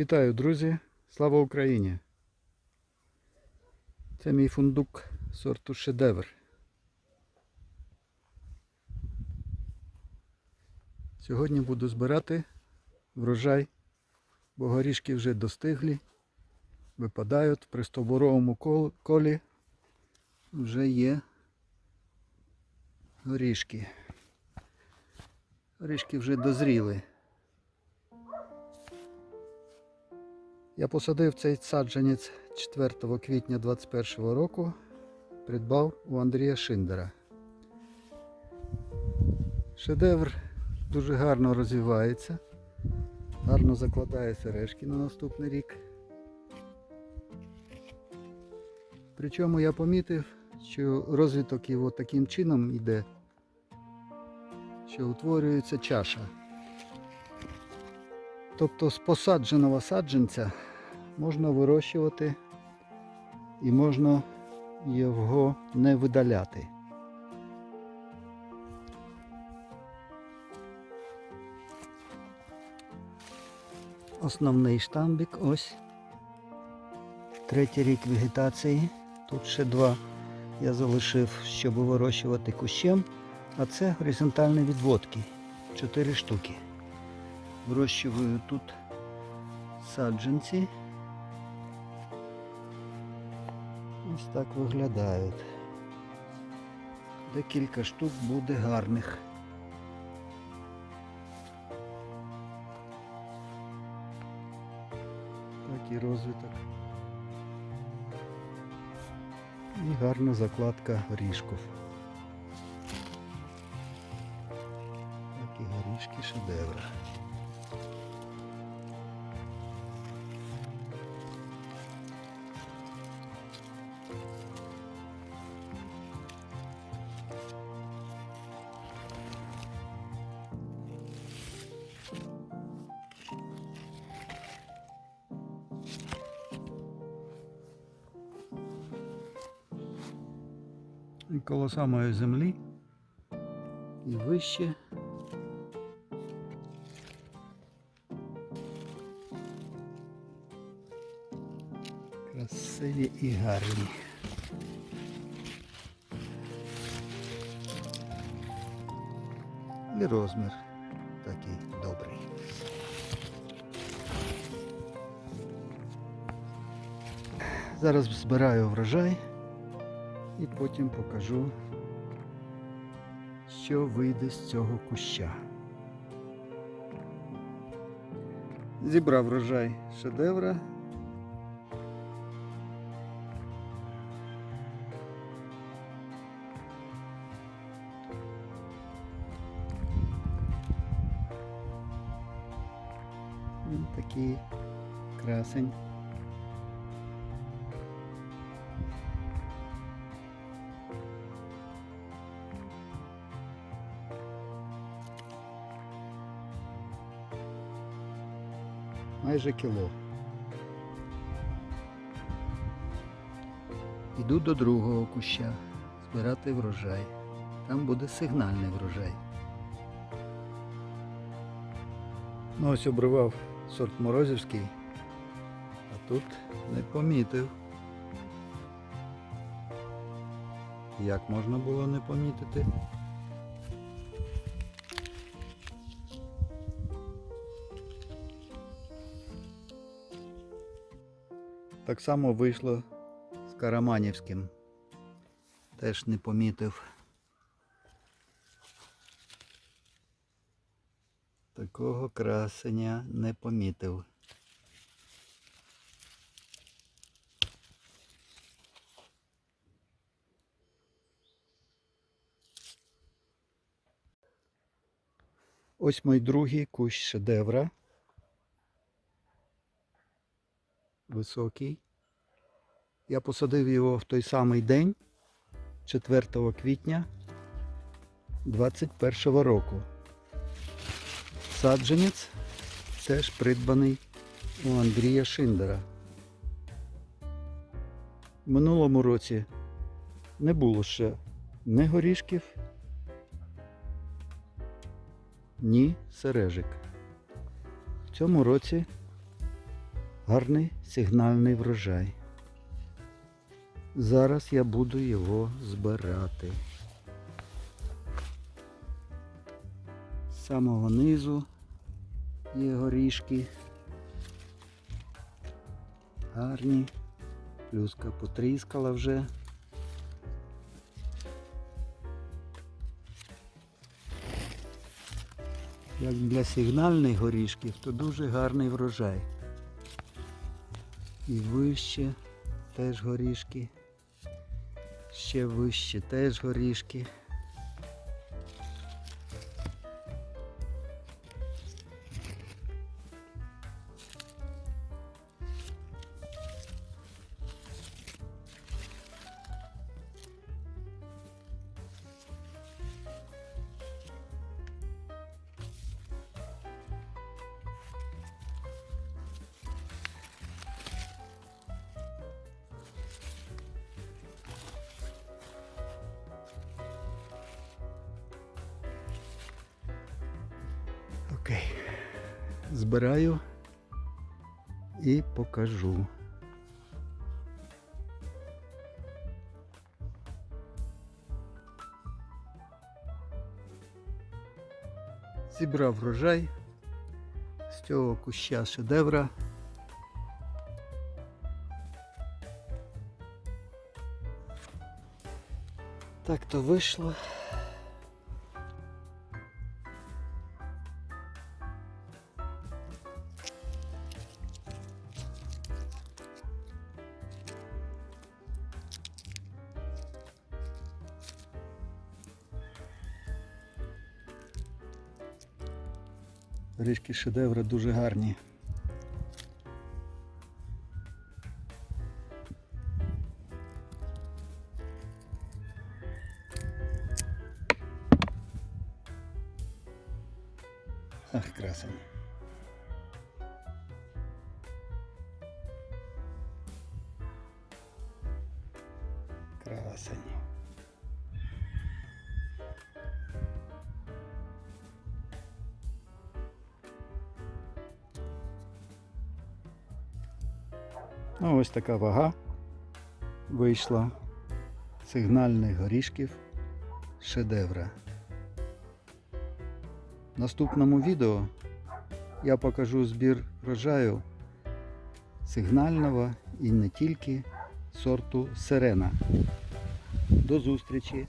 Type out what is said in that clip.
Вітаю, друзі! Слава Україні! Це мій фундук сорту шедевр. Сьогодні буду збирати врожай, бо горішки вже достиглі, випадають при стовбуровому колі вже є горішки. Горішки вже дозріли. Я посадив цей саджанець 4 квітня 2021 року. Придбав у Андрія Шиндера. Шедевр дуже гарно розвивається, гарно закладає сережки на наступний рік. Причому я помітив, що розвиток його таким чином йде, що утворюється чаша. Тобто з посадженого саджанця можна вирощувати і можна його не видаляти. Основний штамбік ось. Третій рік вегетації. Тут ще два я залишив, щоб вирощувати кущем, а це горизонтальні відводки. Чотири штуки. Вирощую тут саджанці. Ось так виглядають. Декілька штук буде гарних. Так і розвиток. І гарна закладка горішків. Такі горішки шедевра. Коло самої землі і вище. Красиві і гарні. І розмір такий добрий. Зараз збираю врожай і потім покажу, що вийде з цього куща. Зібрав врожай шедевра. Такий красень. Майже кіло. Іду до другого куща збирати врожай. Там буде сигнальний врожай. Ну ось обривав сорт Морозівський, а тут не помітив. Як можна було не помітити? Так само вийшло з Караманівським. Теж не помітив. Такого красення не помітив. Ось мій другий кущ шедевра. Високий. Я посадив його в той самий день, 4 квітня 2021 року. Саджанець теж придбаний у Андрія Шиндера. В минулому році не було ще ні горішків, ні сережик. В цьому році Гарний сигнальний врожай. Зараз я буду його збирати. З самого низу є горішки. Гарні. Плюска потріскала вже. Як для сигнальних горішків, то дуже гарний врожай. І вище теж горішки. Ще вище теж горішки. Окей. Збираю і покажу. Зібрав врожай з цього куща шедевра. Так то вийшло. Рижки шедевра дуже гарні. Ах, красень. Ну, ось така вага вийшла сигнальних горішків шедевра. В наступному відео я покажу збір врожаю сигнального і не тільки сорту сирена. До зустрічі!